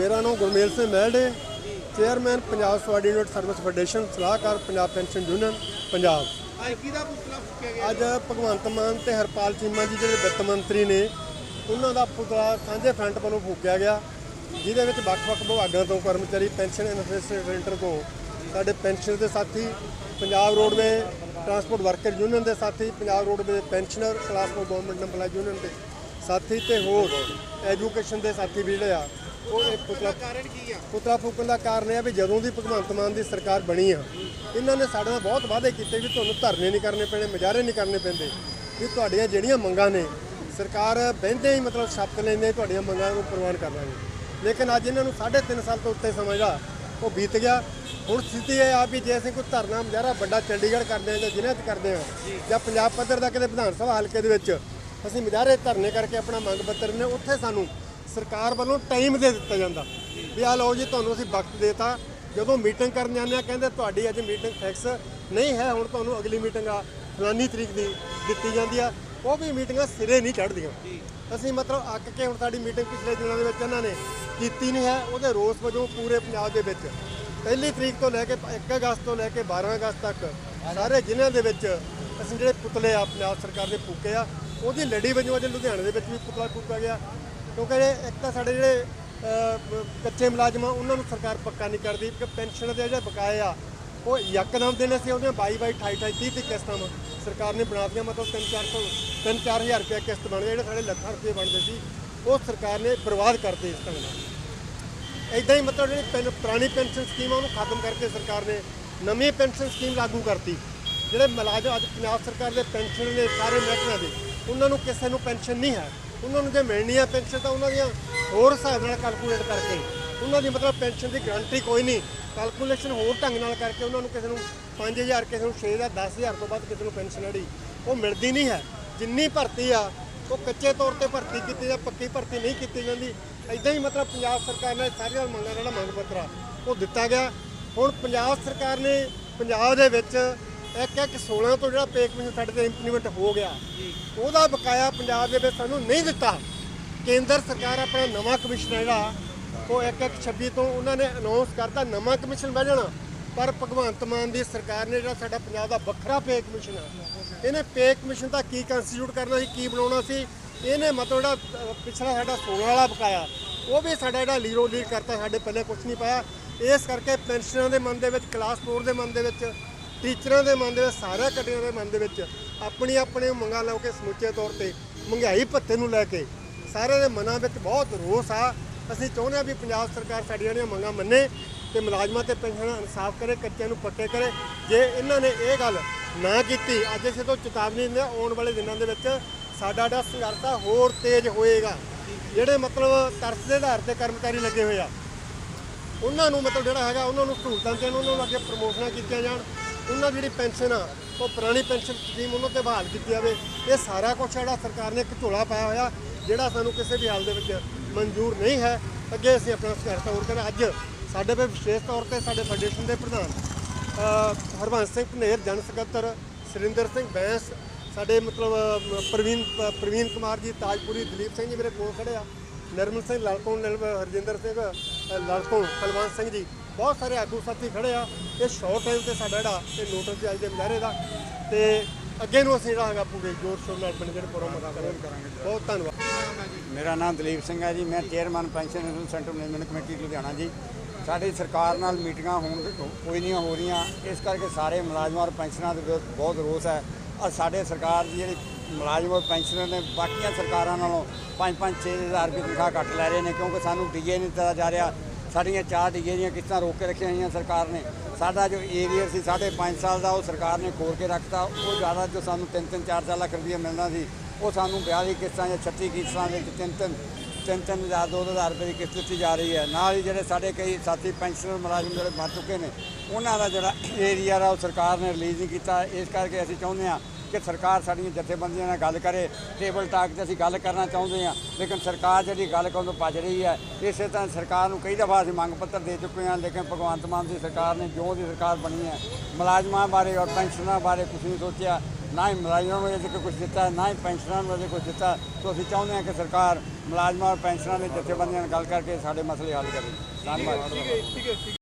ਮੇਰਾ ਨਾਮ Gurmel Singh Mahire chairman Punjab subordinate service federation ਸਲਾਹਕਾਰ ਪੰਜਾਬ ਪੈਨਸ਼ਨ ਯੂਨੀਅਨ ਪੰਜਾਬ। ਅੱਜ ਕਿਹਦਾ ਪੁਤਲਾ ਫੂਕਿਆ ਗਿਆ? ਅੱਜ ਭਗਵੰਤ ਮਾਨ ਤੇ ਹਰਪਾਲ ਚੀਮਾ ਜੀ ਜਿਹੜੇ ਵਿੱਤ ਮੰਤਰੀ ਨੇ ਉਹਨਾਂ ਦਾ ਪੁਤਲਾ ਸਾਂਝੇ ਫਰੰਟ ਵੱਲੋਂ ਫੂਕਿਆ ਗਿਆ ਜਿਹਦੇ ਵਿੱਚ ਵੱਖ-ਵੱਖ ਵਿਭਾਗਾਂ ਤੋਂ ਕਰਮਚਾਰੀ ਪੈਨਸ਼ਨ ਇਨਵੈਸਟਮੈਂਟ ਤੋਂ ਸਾਡੇ ਪੈਨਸ਼ਨ ਦੇ ਸਾਥੀ Punjab roadway transport worker union ਦੇ ਸਾਥੀ ਪੰਜਾਬ ਰੋਡਵੇ ਦੇ pensioner class four government EMPLOYE union ਦੇ ਸਾਥੀ ਤੇ ਹੋਰ ਐਜੂਕੇਸ਼ਨ ਦੇ ਸਾਥੀ ਵੀ ਜਿਹੜੇ ਆ ਉਹ ਇਹ ਪੁਤਲਾ ਕਾਰਨ ਕੀ ਆ? ਪੁਤਲਾ ਫੂਕਣ ਦਾ ਕਾਰਨ ਇਹ ਆ ਵੀ ਜਦੋਂ ਦੀ ਭਗਵੰਤ ਮਾਨ ਦੀ ਸਰਕਾਰ ਬਣੀ ਆ ਇਹਨਾਂ ਨੇ ਸਾਡੇ ਨਾਲ ਬਹੁਤ ਵਾਅਦੇ ਕੀਤੇ ਵੀ ਤੁਹਾਨੂੰ ਧਰਨੇ ਨਹੀਂ ਕਰਨੇ ਪੈਣੇ ਮੁਜ਼ਾਹਰੇ ਨਹੀਂ ਕਰਨੇ ਪੈਂਦੇ ਵੀ ਤੁਹਾਡੀਆਂ ਜਿਹੜੀਆਂ ਮੰਗਾਂ ਨੇ ਸਰਕਾਰ ਬਹਿੰਦੇ ਹੀ ਮਤਲਬ ਸ਼ਬਦ ਲੈਂਦੇ ਤੁਹਾਡੀਆਂ ਮੰਗਾਂ ਨੂੰ ਪ੍ਰਵਾਨ ਕਰ ਲਾਂਗੇ ਲੇਕਿਨ ਅੱਜ ਇਹਨਾਂ ਨੂੰ 3.5 ਸਾਲ ਤੋਂ ਉੱਤੇ ਸਮਝਦਾ ਉਹ ਬੀਤ ਗਿਆ। ਹੁਣ ਸਥਿਤੀ ਇਹ ਆ ਵੀ ਜੇ ਅਸੀਂ ਕੋਈ ਧਰਨਾ ਮੁਜ਼ਾਹਰਾ ਵੱਡਾ ਚੰਡੀਗੜ੍ਹ ਕਰਦੇ ਹਾਂ ਜਾਂ ਜ਼ਿਲ੍ਹੇ 'ਚ ਕਰਦੇ ਹਾਂ ਜਾਂ ਪੰਜਾਬ ਪੱਧਰ ਦਾ ਕਿਤੇ ਵਿਧਾਨ ਸਭਾ ਹਲਕੇ ਦੇ ਵਿੱਚ ਅਸੀਂ ਮੁਜ਼ਾਹਰੇ ਧਰਨੇ ਕਰਕੇ ਆਪਣਾ ਮੰਗ ਪੱਤਰ ਨੇ ਉੱਥੇ ਸਾਨੂੰ ਸਰਕਾਰ ਵੱਲੋਂ ਟਾਈਮ ਦੇ ਦਿੱਤਾ ਜਾਂਦਾ। ਵੀ ਆ ਲਓ ਜੀ ਤੁਹਾਨੂੰ ਅਸੀਂ ਵਕਤ ਦੇਤਾ। ਜਦੋਂ ਮੀਟਿੰਗ ਕਰਨ ਜਾਂਦੇ ਆ ਕਹਿੰਦੇ ਤੁਹਾਡੀ ਅੱਜ ਮੀਟਿੰਗ ਫਿਕਸ ਨਹੀਂ ਹੈ। ਹੁਣ ਤੁਹਾਨੂੰ ਅਗਲੀ ਮੀਟਿੰਗ ਆ ਫਲਾਨੀ ਤਰੀਕ ਦੀ ਦਿੱਤੀ ਜਾਂਦੀ ਆ। ਉਹ ਵੀ ਮੀਟਿੰਗਾਂ ਸਿਰੇ ਨਹੀਂ ਚੜ੍ਹਦੀਆਂ। ਅਸੀਂ ਮਤਲਬ ਅੱਕ ਕੇ ਹੁਣ ਸਾਡੀ ਮੀਟਿੰਗ ਪਿਛਲੇ ਦਿਨਾਂ ਦੇ ਵਿੱਚ ਇਹਨਾਂ ਨੇ ਕੀਤੀ ਨਹੀਂ ਹੈ। ਉਹਦੇ ਰੋਸ ਵਜੋਂ ਪੂਰੇ ਪੰਜਾਬ ਦੇ ਵਿੱਚ ਪਹਿਲੀ ਤਰੀਕ ਤੋਂ ਲੈ ਕੇ 1 ਅਗਸਤ ਤੋਂ ਲੈ ਕੇ 12 ਅਗਸਤ ਤੱਕ ਸਾਰੇ ਜ਼ਿਲ੍ਹਿਆਂ ਦੇ ਵਿੱਚ ਅਸੀਂ ਜਿਹੜੇ ਪੁਤਲੇ ਆ ਪੰਜਾਬ ਸਰਕਾਰ ਦੇ ਫੂਕੇ ਆ ਉਹਦੀ ਲੜੀ ਵਜੋਂ ਅੱਜ ਲੁਧਿਆਣੇ ਦੇ ਵਿੱਚ ਵੀ ਪੁਤਲਾ ਫੂਕਿਆ ਗਿਆ। ਕਿਉਂਕਿ ਇੱਕ ਤਾਂ ਸਾਡੇ ਜਿਹੜੇ ਕੱਚੇ ਮੁਲਾਜ਼ਮ ਆ, ਉਹਨਾਂ ਨੂੰ ਸਰਕਾਰ ਪੱਕਾ ਨਹੀਂ ਕਰਦੀ ਕਿ ਪੈਨਸ਼ਨ ਦੇ ਜਿਹੜੇ ਬਕਾਏ ਆ, ਉਹ ਯਕਦਮ ਦੇਣੇ ਸੀ ਉਹਦੀਆਂ 22 22 28 28 30 30 ਕਿਸ਼ਤਾਂ ਵਾ। ਸਰਕਾਰ ਨੇ ਬਣਾ ਦਿੱਤੀਆਂ, ਮਤਲਬ 3 400 3 4000 ਰੁਪਏ ਕਿਸ਼ਤ ਬਣ ਜਿਹੜੇ ਸਾਡੇ ਲੱਖਾਂ ਰੁਪਏ ਬਣਦੇ ਸੀ, ਉਹ ਸਰਕਾਰ ਨੇ ਬਰਬਾਦ ਕਰਤੇ ਇਸ ਢੰਗ ਨਾਲ। ਇਦਾਂ ਹੀ ਮਤਲਬ ਜਿਹੜੀ ਪੈਨ- ਪੁਰਾਣੀ ਪੈਨਸ਼ਨ ਸਕੀਮ ਆ, ਉਹਨੂੰ ਖਤਮ ਕਰਕੇ ਸਰਕਾਰ ਨੇ ਨਵੀਂ ਪੈਨਸ਼ਨ ਸਕੀਮ ਲਾਗੂ ਕਰਤੀ। ਜਿਹੜੇ ਮੁਲਾਜ਼ਮ ਅੱਜ ਪੰਜਾਬ ਸਰਕਾਰ ਦੇ ਪੈਨਸ਼ਨ ਨੇ ਸਾਰੇ ਮਹਿਕਮਿਆਂ ਦੇ, ਉਹਨਾਂ ਨੂੰ ਕਿਸੇ ਨੂੰ ਪੈਨਸ਼ਨ ਨਹੀਂ ਹੈ। ਉਹਨਾਂ ਨੂੰ ਜੇ ਮਿਲਣੀ ਆ ਪੈਨਸ਼ਨ ਤਾਂ ਉਹਨਾਂ ਦੀਆਂ ਹੋਰ ਹਿਸਾਬ ਨਾਲ ਕੈਲਕੂਲੇਟ ਕਰਕੇ, ਉਹਨਾਂ ਦੀ ਮਤਲਬ ਪੈਨਸ਼ਨ ਦੀ ਗਾਰੰਟੀ ਕੋਈ ਨਹੀਂ। ਕੈਲਕੂਲੇਸ਼ਨ ਹੋਰ ਢੰਗ ਨਾਲ ਕਰਕੇ ਉਹਨਾਂ ਨੂੰ ਕਿਸੇ ਨੂੰ 5000 ਕਿਸੇ ਨੂੰ 6000 10000 ਤੋਂ ਬਾਅਦ ਕਿਸੇ ਨੂੰ ਪੈਨਸ਼ਨ ਜਿਹੜੀ, ਉਹ ਮਿਲਦੀ ਨਹੀਂ ਹੈ। ਜਿੰਨੀ ਭਰਤੀ ਆ, ਉਹ ਕੱਚੇ ਤੌਰ ਤੇ ਭਰਤੀ ਕੀਤੀ ਜਾਂ ਪੱਕੀ ਭਰਤੀ ਨਹੀਂ ਕੀਤੀ ਜਾਂਦੀ। ਇਦਾਂ ਹੀ ਮਤਲਬ ਪੰਜਾਬ ਸਰਕਾਰ ਨੇ ਸਾਰੀਆਂ ਮੰਗਾਂ ਦਾ ਜਿਹੜਾ ਮੰਗ ਪੱਤਰ ਆ, ਉਹ ਦਿੱਤਾ ਗਿਆ। ਹੁਣ ਪੰਜਾਬ ਸਰਕਾਰ ਨੇ ਪੰਜਾਬ ਦੇ ਵਿੱਚ ਇੱਕ ਇੱਕ 16 ਤੋਂ ਜਿਹੜਾ ਪੇ ਕਮਿਸ਼ਨ ਸਾਡੇ ਤੇ ਇੰਪਲੀਮੈਂਟ ਹੋ ਗਿਆ ਉਹਦਾ ਬਕਾਇਆ ਪੰਜਾਬ ਦੇ ਵਿੱਚ ਸਾਨੂੰ ਨਹੀਂ ਦਿੱਤਾ। ਕੇਂਦਰ ਸਰਕਾਰ ਆਪਣਾ ਨਵਾਂ ਕਮਿਸ਼ਨ ਹੈ ਜਿਹੜਾ ਉਹ ਇੱਕ ਇੱਕ 26 ਤੋਂ ਉਹਨਾਂ ਨੇ ਅਨਾਉਂਸ ਕਰਤਾ ਨਵਾਂ ਕਮਿਸ਼ਨ ਬਹਿ ਜਾਣਾ। ਪਰ ਭਗਵੰਤ ਮਾਨ ਦੀ ਸਰਕਾਰ ਨੇ ਜਿਹੜਾ ਸਾਡਾ ਪੰਜਾਬ ਦਾ ਵੱਖਰਾ ਪੇ ਕਮਿਸ਼ਨ ਆ। ਇਹਨੇ ਪੇ ਕਮਿਸ਼ਨ ਦਾ ਕੀ ਕੰਸਟੀਟਿਊਟ ਕਰਨਾ ਸੀ ਕੀ ਬਣਾਉਣਾ ਸੀ ਇਹਨੇ ਮਤਲਬ ਜਿਹੜਾ ਪਿਛਲਾ ਸਾਡਾ 16 ਵਾਲਾ ਬਕਾਇਆ ਉਹ ਵੀ ਸਾਡਾ ਜਿਹੜਾ ਲੀਰੋ ਲੀਰ ਕਰਤਾ ਸਾਡੇ ਪੱਲੇ ਕੁਝ ਨਹੀਂ ਪਾਇਆ। ਇਸ ਕਰਕੇ ਪੈਨਸ਼ਨਾਂ ਦੇ ਮਨ ਦੇ ਵਿੱਚ ਕਲਾਸ 4 ਦੇ ਮਨ ਦੇ ਵਿੱਚ ਟੀਚਰਾਂ ਦੇ ਮਨ ਦੇ ਵਿੱਚ ਸਾਰਿਆਂ ਕੱਟਿਆਂ ਦੇ ਮਨ ਦੇ ਵਿੱਚ ਆਪਣੀ ਆਪਣੇ ਮੰਗਾਂ ਲਓ ਕੇ ਸਮੁੱਚੇ ਤੌਰ ਤੇ ਮਹਿੰਗਾਈ ਭੱਤੇ ਨੂੰ ਲੈ ਕੇ ਸਾਰਿਆਂ ਦੇ ਮਨਾਂ ਵਿੱਚ ਬਹੁਤ ਰੋਸ ਆ। ਅਸੀਂ ਚਾਹੁੰਦੇ ਹਾਂ ਵੀ ਪੰਜਾਬ ਸਰਕਾਰ ਸਾਡੀਆਂ ਜਿਹੜੀਆਂ ਮੰਗਾਂ ਮੰਨੇ ਤੇ ਮੁਲਾਜ਼ਮਾਂ ਤੇ ਪੈਨਸ਼ਨਾਂ ਇਨਸਾਫ ਕਰੇ ਕੱਚਿਆਂ ਨੂੰ ਪੱਕੇ ਕਰੇ। ਜੇ ਇਹਨਾਂ ਨੇ ਇਹ ਗੱਲ ਨਾ ਕੀਤੀ ਅੱਜ ਇਸੇ ਤੋਂ ਚੇਤਾਵਨੀ ਦਿੰਦੇ ਹਾਂ, ਆਉਣ ਵਾਲੇ ਦਿਨਾਂ ਦੇ ਵਿੱਚ ਸਾਡਾ ਜਿਹੜਾ ਸੰਘਰਸ਼ ਆ ਹੋਰ ਤੇਜ਼ ਹੋਏਗਾ। ਜਿਹੜੇ ਮਤਲਬ ਤਰਸ ਦੇ ਆਧਾਰ ਤੇ ਕਰਮਚਾਰੀ ਲੱਗੇ ਹੋਏ ਆ ਉਹਨਾਂ ਨੂੰ ਮਤਲਬ ਜਿਹੜਾ ਹੈਗਾ ਉਹਨਾਂ ਨੂੰ ਸਹੂਲਤਾਂ ਦੇਣ ਉਹਨਾਂ ਨੂੰ ਅੱਗੇ ਪ੍ਰਮੋਸ਼ਨਾਂ ਕੀਤੀਆਂ ਜਾਣ। ਉਹਨਾਂ ਦੀ ਜਿਹੜੀ ਪੈਨਸ਼ਨ ਆ ਉਹ ਪੁਰਾਣੀ ਪੈਨਸ਼ਨ ਸਕੀਮ ਉਹਨਾਂ ਤੇ ਬਹਾਲ ਕੀਤੀ ਜਾਵੇ। ਇਹ ਸਾਰਾ ਕੁਝ ਜਿਹੜਾ ਸਰਕਾਰ ਨੇ ਇੱਕ ਝੋਲਾ ਪਾਇਆ ਹੋਇਆ ਜਿਹੜਾ ਸਾਨੂੰ ਕਿਸੇ ਵੀ ਹਾਲ ਦੇ ਵਿੱਚ ਮਨਜ਼ੂਰ ਨਹੀਂ ਹੈ। ਅੱਗੇ ਅਸੀਂ ਆਪਣਾ ਸੰਘਰਸ਼ ਹੋਰ ਕਰਨਾ ਅੱਜ ਸਾਡੇ ਤੇ ਵਿਸ਼ੇਸ਼ ਤੌਰ ਤੇ ਸਾਡੇ ਫੈਡਰੇਸ਼ਨ ਦੇ ਪ੍ਰਧਾਨ ਅ, ਹਰਬੰਸ ਸਿੰਘ ਘਨੇਰ ਜਨ ਸਕੱਤਰ ਸੁਰਿੰਦਰ ਸਿੰਘ ਬੈਂਸ ਸਾਡੇ ਮਤਲਬ ਪ੍ਰਵੀਨ ਪ੍ਰਵੀਨ ਕੁਮਾਰ ਜੀ ਤਾਜਪੁਰੀ ਦਲੀਪ ਸਿੰਘ ਜੀ ਮੇਰੇ ਕੋਲ ਖੜੇ ਆ। ਨਿਰਮਲ ਸਿੰਘ ਲਲਕੋਂ ਹਰਜਿੰਦਰ ਸਿੰਘ ਅ, ਲਲਕੋਂ ਸਿੰਘ ਜੀ। ਬਹੁਤ ਸਾਰੇ ਆਗੂ ਸਾਥੀ ਖੜੇ ਆ। ਇਹ ਸ਼ਾਰਟ ਟਾਈਮ ਤੇ ਸਾਡਾ ਜਿਹੜਾ ਇਹ ਨੋਟਿਸ ਅੱਜ ਦੇ ਮੁਜ਼ਾਹਰੇ ਦਾ। ਤੇ ਅੱਗੇ ਨੂੰ ਅਸੀਂ ਜਿਹੜਾ ਹੈਗਾ ਪੂਰੇ ਜੋਰ ਸ਼ੋਰ ਨਾਲ ਆਪਣੇ ਜਿਹੜੇ ਪ੍ਰੋਗਰਾਮ ਕਰਾਂਗੇ ਬਹੁਤ ਧੰਨਵਾਦ। ਮੇਰਾ ਨਾਮ ਦਲੀਪ ਸਿੰਘ ਹੈ ਜੀ। ਮੈਂ chairman pension centre management committee Ludhiana ji. ਸਾਡੀ ਸਰਕਾਰ ਨਾਲ ਮੀਟਿੰਗਾਂ ਹੋਣ ਕੋਈ ਨਹੀਂ ਹੋ ਰਹੀਆਂ। ਇਸ ਕਰਕੇ ਸਾਰੇ ਮੁਲਾਜ਼ਮਾਂ ਔਰ ਪੈਨਸ਼ਨਾਂ ਦੇ ਵਿਰੁੱਧ ਬਹੁਤ ਰੋਸ ਹੈ। ਔਰ ਸਾਡੇ ਸਰਕਾਰ ਦੀ ਜਿਹੜੀ ਮੁਲਾਜ਼ਮ ਔਰ ਪੈਨਸ਼ਨਰ ਨੇ ਬਾਕੀਆਂ ਸਰਕਾਰਾਂ ਨਾਲੋਂ 5-5 6000 ਰੁਪਏ ਤਨਖਾਹ ਘੱਟ ਲੈ ਰਹੇ ਨੇ ਕਿਉਂਕਿ ਸਾਨੂੰ ਡੀਏ ਨਹੀਂ ਦਿੱਤਾ ਜਾ ਰਿਹਾ। ਸਾਡੀਆਂ ਚਾਰ ਡੀਏ ਦੀਆਂ ਕਿਸ਼ਤਾਂ ਰੋਕ ਕੇ ਰੱਖੀਆਂ ਹੋਈਆਂ ਸਰਕਾਰ ਨੇ। ਸਾਡਾ ਜੋ ਏਰੀਆ ਸੀ, ਸਾਢੇ ਪੰਜ ਸਾਲ ਦਾ, ਉਹ ਸਰਕਾਰ ਨੇ ਖੋਲ ਕੇ ਰੱਖਤਾ। ਉਹ ਜ਼ਿਆਦਾ ਜੋ ਸਾਨੂੰ 3-3 4-4 ਲੱਖ ਰੁਪਏ ਮਿਲਣਾ ਸੀ, ਉਹ ਸਾਨੂੰ 42 ਕਿਸ਼ਤਾਂ ਜਾਂ 36 ਕਿਸ਼ਤਾਂ ਵਿੱਚ ਤਿੰਨ ਤਿੰਨ ਤਿੰਨ ਤਿੰਨ ਹਜ਼ਾਰ ਦੋ ਦੋ ਹਜ਼ਾਰ ਰੁਪਏ ਦੀ ਕਿਸ਼ਤ ਦਿੱਤੀ ਜਾ ਰਹੀ ਹੈ। ਨਾਲ ਹੀ ਜਿਹੜੇ ਸਾਡੇ ਕਈ ਸਾਥੀ ਪੈਨਸ਼ਨਰ ਮੁਲਾਜ਼ਮ ਜਿਹੜੇ ਮਰ ਚੁੱਕੇ ਨੇ, ਉਹਨਾਂ ਦਾ ਜਿਹੜਾ ਏਰੀਆ ਦਾ ਉਹ ਸਰਕਾਰ ਨੇ ਰਿਲੀਜ਼ ਨਹੀਂ ਕੀਤਾ। ਇਸ ਕਰਕੇ ਅਸੀਂ ਚਾਹੁੰਦੇ ਹਾਂ ਕਿ ਸਰਕਾਰ ਸਾਡੀਆਂ ਜਥੇਬੰਦੀਆਂ ਨਾਲ ਗੱਲ ਕਰੇ ਟੇਬਲ ਟਾਕ ਤੇ ਅਸੀਂ ਗੱਲ ਕਰਨਾ ਚਾਹੁੰਦੇ ਹਾਂ, ਲੇਕਿਨ ਸਰਕਾਰ ਜਿਹੜੀ ਗੱਲ ਕਰਨ ਤੋਂ ਭੱਜ ਰਹੀ ਹੈ, ਇਸੇ ਤਰ੍ਹਾਂ ਸਰਕਾਰ ਨੂੰ ਕਈ ਦਫਾ ਅਸੀਂ ਮੰਗ ਪੱਤਰ ਦੇ ਚੁੱਕੇ ਹਾਂ, ਲੇਕਿਨ ਭਗਵੰਤ ਮਾਨ ਦੀ ਸਰਕਾਰ ਨੇ ਜੋ ਦੀ ਸਰਕਾਰ ਬਣੀ ਹੈ, ਮੁਲਾਜ਼ਮਾਂ ਬਾਰੇ ਔਰ ਪੈਨਸ਼ਨਰਾਂ ਬਾਰੇ ਕੁਝ ਨਹੀਂ ਸੋਚਿਆ, ਨਾ ਹੀ ਮੁਲਾਜ਼ਮਾਂ ਨੂੰ ਅਜੇ ਕੁਝ ਦਿੱਤਾ, ਨਾ ਹੀ ਪੈਨਸ਼ਨਰਾਂ ਨੂੰ ਅਜੇ ਕੁਝ ਦਿੱਤਾ, ਸੋ ਅਸੀਂ ਚਾਹੁੰਦੇ ਹਾਂ ਕਿ ਸਰਕਾਰ ਮੁਲਾਜ਼ਮਾਂ ਔਰ ਪੈਨਸ਼ਨਰਾਂ ਦੇ ਜਥੇਬੰਦੀਆਂ ਨਾਲ ਗੱਲ ਕਰਕੇ ਸਾਡੇ ਮਸਲੇ ਹੱਲ ਕਰੇ। ਧੰਨਵਾਦ।